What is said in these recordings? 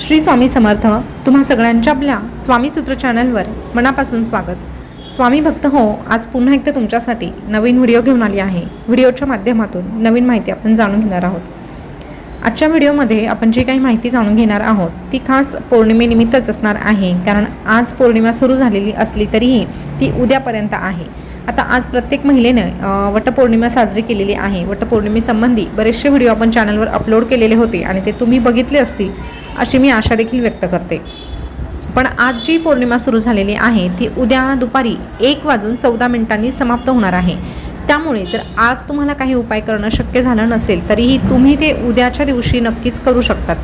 श्री स्वामी समर्थ तुम्हा सगळ्यांच्या आपल्या स्वामी सूत्र चॅनलवर मनापासून स्वागत. स्वामी भक्त हो आज पुन्हा एकदा तुमच्यासाठी नवीन व्हिडिओ घेऊन आली आहे. व्हिडिओच्या माध्यमातून नवीन माहिती आपण जाणून घेणार आहोत. आजच्या व्हिडिओमध्ये आपण जी काही माहिती जाणून घेणार आहोत ती खास पौर्णिमेनिमित्तच असणार आहे. कारण आज पौर्णिमा सुरू झालेली असली तरीही ती उद्यापर्यंत आहे. आता आज प्रत्येक महिलेनं वटपौर्णिमा साजरी केलेली आहे. वटपौर्णिमेसंबंधी बरेचसे व्हिडिओ आपण चॅनलवर अपलोड केलेले होते आणि ते तुम्ही बघितले असतील. अशी मी आशा देखील व्यक्त करते. पण आज जी पौर्णिमा सुरू झालेली आहे ती उद्या दुपारी एक वाजून चौदा मिनिटांनी समाप्त होणार आहे. त्यामुळे जर आज तुम्हाला काही उपाय करणं शक्य झालं नसेल तरीही तुम्ही ते उद्याच्या दिवशी नक्कीच करू शकतात.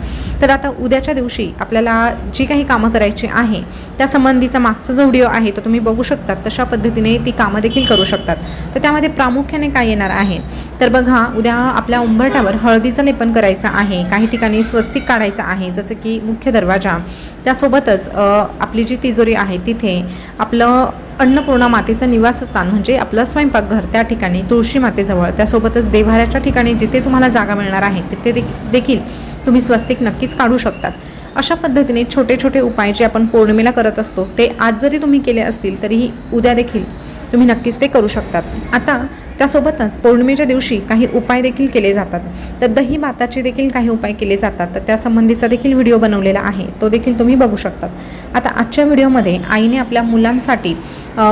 तर आता उद्याच्या दिवशी आपल्याला जी काही कामं करायची आहे त्या संबंधीचा मागचा जो व्हिडिओ आहे तो तुम्ही बघू शकतात. तशा पद्धतीने ती कामं देखील करू शकतात. तर त्यामध्ये प्रामुख्याने काय येणार आहे? तर बघा उद्या आपल्या उंबरठ्यावर हळदीचं लेपन करायचं आहे. काही ठिकाणी स्वस्तिक काढायचं आहे जसं की मुख्य दरवाजा. त्यासोबतच आपली जी तिजोरी आहे तिथे आपलं अन्नपूर्णा मातेचं निवासस्थान म्हणजे आपलं स्वयंपाकघर त्या ठिकाणी तुळशी मातेजवळ त्यासोबतच देव्हाऱ्याच्या ठिकाणी जिथे तुम्हाला जागा मिळणार आहे तिथे देखील तुम्ही स्वस्तिक नक्कीच काढू शकतात. अशा पद्धतीने छोटे छोटे उपाय जे आपण पौर्णिमेला करत असतो ते आज जरी तुम्ही केले असतील तरीही उद्या देखील तुम्ही नक्कीच ते करू शकतात. आता त्यासोबतच पौर्णिमेच्या दिवशी काही उपाय देखील केले जातात. तर दही भाताचे देखील काही उपाय केले जातात. तर त्यासंबंधीचा देखील व्हिडिओ बनवलेला आहे तो देखील तुम्ही बघू शकतात. आता आजच्या व्हिडिओमध्ये आईने आपल्या मुलांसाठी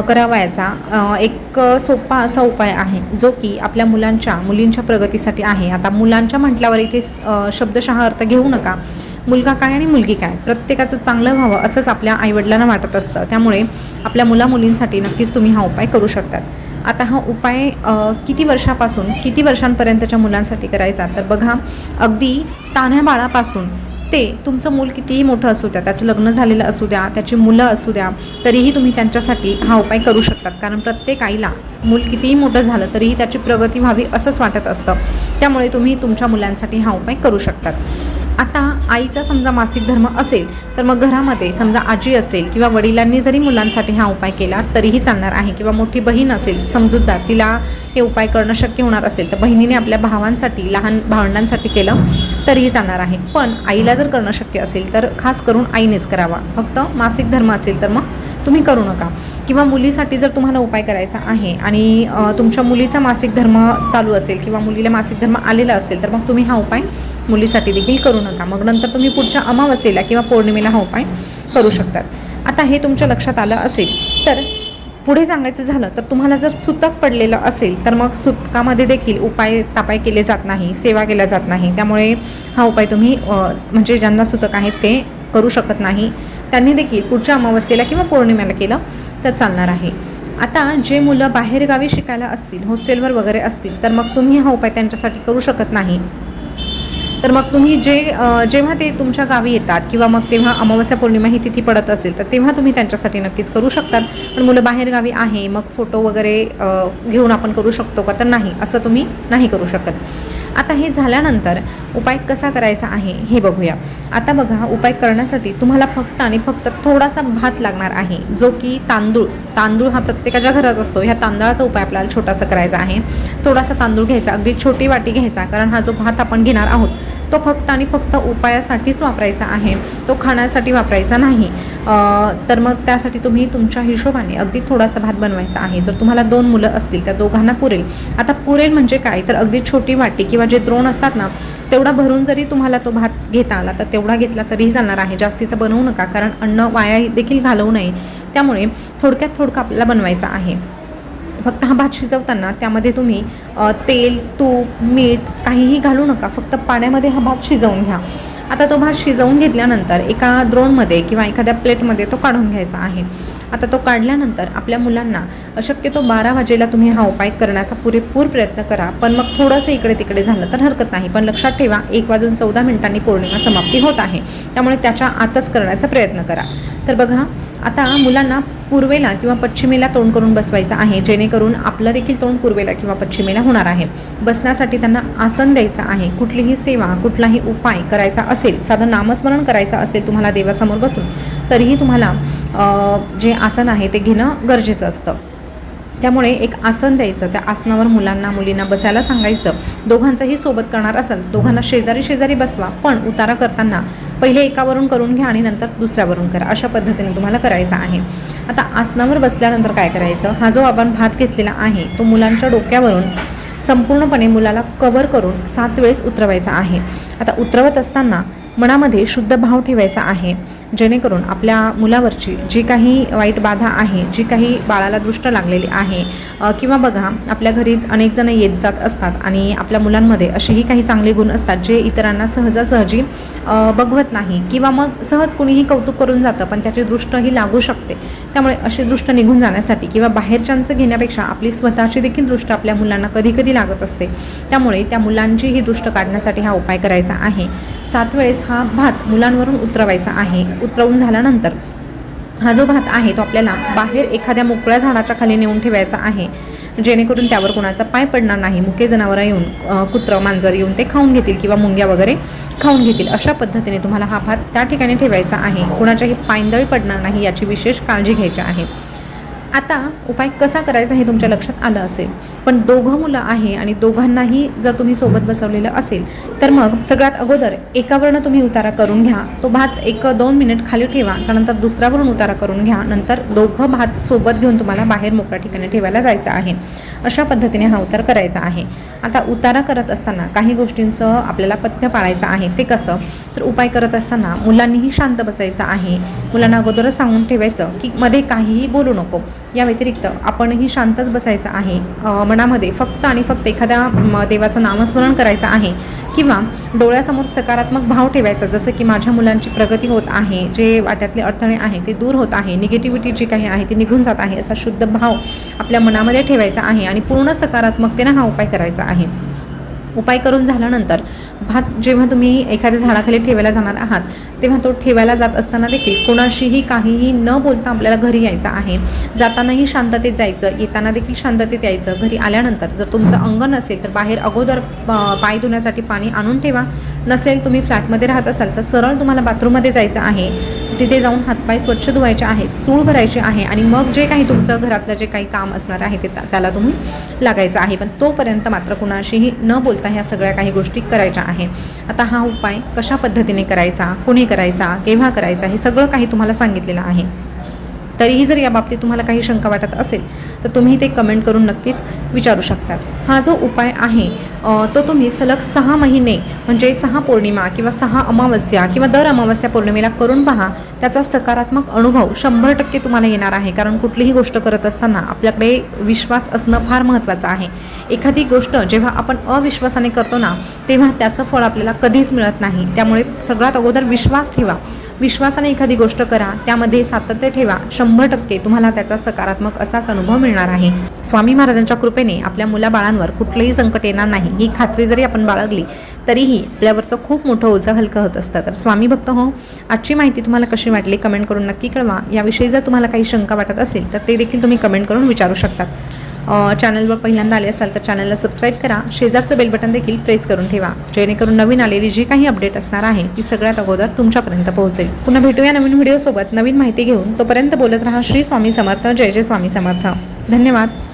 करावयाचा एक सोपा असा उपाय आहे जो की आपल्या मुलांच्या मुलींच्या प्रगतीसाठी आहे. आता मुलांच्या म्हटल्यावर इथे शब्दशः अर्थ घेऊ नका. मुलगा काय आणि मुलगी काय? प्रत्येकाचं चांगलं व्हावं असंच आपल्या आईवडिलांना वाटत असतं. त्यामुळे आपल्या मुला मुलींसाठी नक्कीच तुम्ही हा उपाय करू शकतात. आता हा उपाय किती वर्षापासून किती वर्षांपर्यंतच्या मुलांसाठी करायचा? तर बघा अगदी तान्ह्या बाळापासून ते तुमचं मूल कितीही मोठं असू द्या त्याचं लग्न झालेलं असू द्या त्याची मुलं असू द्या तरीही तुम्ही त्यांच्यासाठी हा उपाय करू शकतात. कारण प्रत्येक आईला मूल कितीही मोठं झालं तरीही त्याची प्रगती व्हावी असंच वाटत असतं. त्यामुळे तुम्ही तुमच्या मुलांसाठी हा उपाय करू शकतात. आता आईचा समजा मासिक धर्म असेल तर मग घरामध्ये समजा आजी असेल किंवा वडिलांनी जरी मुलांसाठी हा उपाय केला तरीही चालणार आहे. किंवा मोठी बहीण असेल समजूतदार तिला हे उपाय करणं शक्य होणार असेल तर बहिणीने आपल्या भावांसाठी लहान भावंडांसाठी केलं तरीही चालणार आहे. पण आईला जर करणं शक्य असेल तर खास करून आईनेच करावा. फक्त मासिक धर्म असेल तर मग तुम्ही करू नका. किंवा मुलीसाठी जर तुम्हाला उपाय करायचा आहे आणि तुमच्या मुलीचा मासिक धर्म चालू असेल किंवा मुलीला मासिक धर्म आलेला असेल तर मग तुम्ही हा उपाय मुलीसाठी देखील करू नका. मग नंतर तुम्ही पुढच्या अमावस्येला किंवा पौर्णिमेला हा उपाय करू शकतात. आता हे तुमच्या लक्षात आलं असेल तर पुढे सांगायचं झालं तर तुम्हाला जर सुतक पडलेलं असेल तर मग सुतकामध्ये देखील उपाय तापाय केले जात नाही सेवा केल्या जात नाही. त्यामुळे हा उपाय तुम्ही म्हणजे ज्यांना सुतक आहेत ते करू शकत नाही. त्यांनी देखील पुढच्या अमावस्येला किंवा पौर्णिमेला केलं तर चालणार आहे. आता जे मुलं बाहेरगावी शिकायला असतील हॉस्टेलवर वगैरे असतील तर मग तुम्ही हा उपाय त्यांच्यासाठी करू शकत नाही. तर मग तुम्ही जे जेव्हा ते तुमच्या गावी येतात किंवा मग तेव्हा अमावस्या पौर्णिमा ही तिथी पडत असेल तर तेव्हा तुम्ही त्यांच्यासाठी नक्कीच करू शकतात. पण मुलं बाहेर गावी आहे मग फोटो वगैरे घेऊन आपण करू शकतो का? तर नाही असं तुम्ही नाही करू शकत. आता हे झाल्यानंतर उपाय कसा करायचा आहे हे बघूया. आता बघा उपाय करण्यासाठी तुम्हाला फक्त आणि फक्त थोडासा भात लागणार आहे जो की तांदूळ. तांदूळ हा प्रत्येकाच्या घरात असतो. ह्या तांदळाचा उपाय आपल्याला छोटासा करायचा आहे. थोडासा तांदूळ घ्यायचा अगदी छोटी वाटी घ्यायचा कारण हा जो भात आपण घेणार आहोत तो फक्त आणि फक्त उपायासाठीच वापरायचा आहे. तो खाण्यासाठी वापरायचा नाही. तर मग त्यासाठी तुम्ही तुमच्या हिशोबाने अगदी थोडासा भात बनवायचा आहे. जर तुम्हाला दोन मुलं असतील त्या दोघांना पुरेल. आता पुरेल म्हणजे काय? तर अगदी छोटी वाटी किंवा जे द्रोण असतात ना तेवढा भरून जरी तुम्हाला तो भात घेता आला तर तेवढा घेतला तरीही जाणार आहे. जास्तीचा बनवू नका कारण अन्न वाया देखील घालवू नये. त्यामुळे थोडक्यात थोडकं आपल्याला बनवायचं आहे. फक्त हा भात शिजवताना त्यामध्ये तुम्ही तेल तूप मीठ काहीही घालू नका. फक्त पाण्यामध्ये हा भात शिजवून घ्या. आता तो भात शिजवून घेतल्यानंतर एका द्रोणमध्ये किंवा एखाद्या प्लेटमध्ये तो काढून घ्यायचा आहे. आता तो काढल्यानंतर आपल्या मुलांना शक्यतो बारा वाजेला तुम्ही हा उपाय करण्याचा पुरेपूर प्रयत्न करा. पण मग थोडंसं इकडे तिकडे झालं तर हरकत नाही. पण लक्षात ठेवा एक वाजून चौदा मिनिटांनी पौर्णिमा समाप्ती होत आहे. त्यामुळे त्याच्या आतच करण्याचा प्रयत्न करा. तर बघा आता मुलांना पूर्वेला किंवा पश्चिमेला तोंड करून बसवायचं आहे. जेणेकरून आपलं देखील तोंड पूर्वेला किंवा पश्चिमेला होणार आहे. बसण्यासाठी त्यांना आसन द्यायचं आहे. कुठलीही सेवा कुठलाही उपाय करायचा असेल साधं नामस्मरण करायचं असेल तुम्हाला देवासमोर बसून तरीही तुम्हाला जे आसन आहे ते घेणं गरजेचं असतं. त्यामुळे एक आसन द्यायचं. त्या आसनावर मुलांना मुलींना बसायला सांगायचं. दोघांचंही सोबत करणार असेल दोघांना शेजारी शेजारी बसवा. पण उतारा करताना पहिले एकावरून करून घ्या आणि नंतर दुसऱ्यावरून करा. अशा पद्धतीने तुम्हाला करायचं आहे. आता आसनावर बसल्यानंतर काय करायचं? हा जो आपण भात घेतलेला आहे तो मुलांच्या डोक्यावरून संपूर्णपणे मुलाला कवर करून सात वेळेस उतरवायचा आहे. आता उतरवत असताना मनामध्ये शुद्ध भाव ठेवायचा आहे. जेणेकरून आपल्या मुलावरची जी काही वाईट बाधा आहे जी काही बाळाला दृष्ट लागलेली आहे किंवा बघा आपल्या घरी अनेक जण येत जात असतात आणि आपल्या मुलांमध्ये असेही काही चांगले गुण असतात जे इतरांना सहजासहजी बघवत नाही किंवा मग सहज कुणीही कौतुक करून जातं पण त्याची दृष्ट ही लागू शकते. त्यामुळे अशी दृष्ट निघून जाण्यासाठी किंवा बाहेरच्यांचं घेण्यापेक्षा आपली स्वतःची देखील दृष्ट आपल्या मुलांना कधी कधी लागत असते. त्यामुळे त्या मुलांची ही दृष्ट काढण्यासाठी हा उपाय करायचा आहे. सात वेळेस हा भात मुलांवरून उतरवायचा आहे. उतरवून झाल्यानंतर हा जो भात आहे तो आपल्याला बाहेर एखाद्या मोकळ्या झाडाच्या खाली नेऊन ठेवायचा आहे. जेणेकरून त्यावर कोणाचा पाय पडणार नाही. मुके जनावरं येऊन कुत्रं मांजर येऊन ते खाऊन घेतील किंवा मुंग्या वगैरे खाऊन घेतील. अशा पद्धतीने तुम्हाला हा भात त्या ठिकाणी ठेवायचा आहे. कोणाच्याही पायंदळी पडणार नाही याची विशेष काळजी घ्यायची आहे. आता उपाय कसा करायचा हे तुमच्या लक्षात आलं असेल. पण दोघं मुलं आहे आणि दोघांनाही जर तुम्ही सोबत बसवलेलं असेल तर मग सगळ्यात अगोदर एकावरनं तुम्ही उतारा करून घ्या. तो भात एक दोन मिनिट खाली ठेवा त्यानंतर दुसऱ्यावरून उतारा करून घ्या. नंतर दोघं भात सोबत घेऊन तुम्हाला बाहेर मोकळ्या ठिकाणी ठेवायला जायचं आहे. अशा पद्धतीने हा उतार करायचा आहे. आता उतारा करत असताना काही गोष्टींचं आपल्याला पथ्य पाळायचं आहे. ते कसं? तर उपाय करत असताना मुलांनीही शांत बसायचं आहे. मुलांना अगोदरच सांगून ठेवायचं की मध्ये काहीही बोलू नको. या व्यतिरिक्त आपणही शांतच बसायचं आहे. मनामध्ये फक्त आणि फक्त एखाद्या म, देवाचं नामस्मरण करायचं आहे किंवा डोळ्यासमोर सकारात्मक भाव ठेवायचा जसं की माझ्या मुलांची प्रगती होत आहे जे वाट्यातले अडथळे आहे ते दूर होत आहे निगेटिव्हिटी जी काही आहे ती निघून जात आहे असा शुद्ध भाव आपल्या मनामध्ये ठेवायचा आहे आणि पूर्ण सकारात्मकतेनं हा उपाय करायचा आहे. उपाय करून झाल्यानंतर भात जेव्हा तुम्ही एखाद्या झाडाखाली ठेवायला जाणार आहात तेव्हा तो ठेवायला जात असताना देखील कोणाशीही काहीही न बोलता आपल्याला घरी यायचं आहे. जातानाही शांततेत जायचं येताना देखील शांततेत यायचं. घरी आल्यानंतर जर तुमचं अंगण असेल तर बाहेर अगोदर पाय धुण्यासाठी पाणी आणून ठेवा. नसेल तुम्ही फ्लॅटमध्ये राहत असाल तर सरळ तुम्हाला बाथरूममध्ये जायचं आहे. तिथे जाऊन हातपाय स्वच्छ धुवायचे आहेत चूळ भरायचे आहे आणि मग जे काही तुमचं घरातलं जे काही काम असणार आहे ते त्याला तुम्ही लागायचं आहे. पण तोपर्यंत मात्र कुणाशीही न बोलता ह्या सगळ्या काही गोष्टी करायच्या आहे. आता हा उपाय कशा पद्धतीने करायचा कोणी करायचा केव्हा करायचा हे सगळं काही तुम्हाला सांगितलेलं आहे. तरीही जर या बाबतीत तुम्हाला काही शंका वाटत असेल तर तुम्ही ते कमेंट करून नक्कीच विचारू शकतात. हा जो उपाय आहे तो तुम्ही सलग सहा महिने म्हणजे सहा पौर्णिमा किंवा सहा अमावस्या किंवा दर अमावस्या पौर्णिमेला करून पहा. त्याचा सकारात्मक अनुभव शंभर टक्के तुम्हाला येणार आहे कारण कुठलीही गोष्ट करत असताना आपल्याकडे विश्वास असणं फार महत्त्वाचं आहे. एखादी गोष्ट जेव्हा आपण अविश्वासाने करतो ना तेव्हा त्याचं फळ आपल्याला कधीच मिळत नाही. त्यामुळे सगळ्यात अगोदर विश्वास ठेवा. विश्वासाने एखादी गोष्ट करा त्यामध्ये सातत्य ठेवा. शंभर टक्के तुम्हाला त्याचा सकारात्मक असाच अनुभव मिळणार आहे. स्वामी महाराजांच्या कृपेने आपल्या मुलाबाळांवर कुठलंही संकट येणार नाही. ही खात्री जरी आपण बाळगली तरीही आपल्यावरचं खूप मोठं ओझं हलकं होत असतं. तर स्वामी भक्त हो आजची माहिती तुम्हाला कशी वाटली कमेंट करून नक्की कळवा. याविषयी जर तुम्हाला काही शंका वाटत असेल तर ते देखील तुम्ही कमेंट करून विचारू शकतात. चॅनलवर पहिल्यांदा आले असाल तर चॅनलला सबस्क्राईब करा. शेजारचं बेल बटन देखील प्रेस करून ठेवा. जेणेकरून नवीन आलेली जी काही अपडेट असणार आहे ती सगळ्यात अगोदर तुमच्यापर्यंत पोहोचेल. पुन्हा भेटूया नवीन व्हिडिओसोबत नवीन माहिती घेऊन तोपर्यंत बोलत राहा श्री स्वामी समर्थ. जय जय स्वामी समर्थ. धन्यवाद.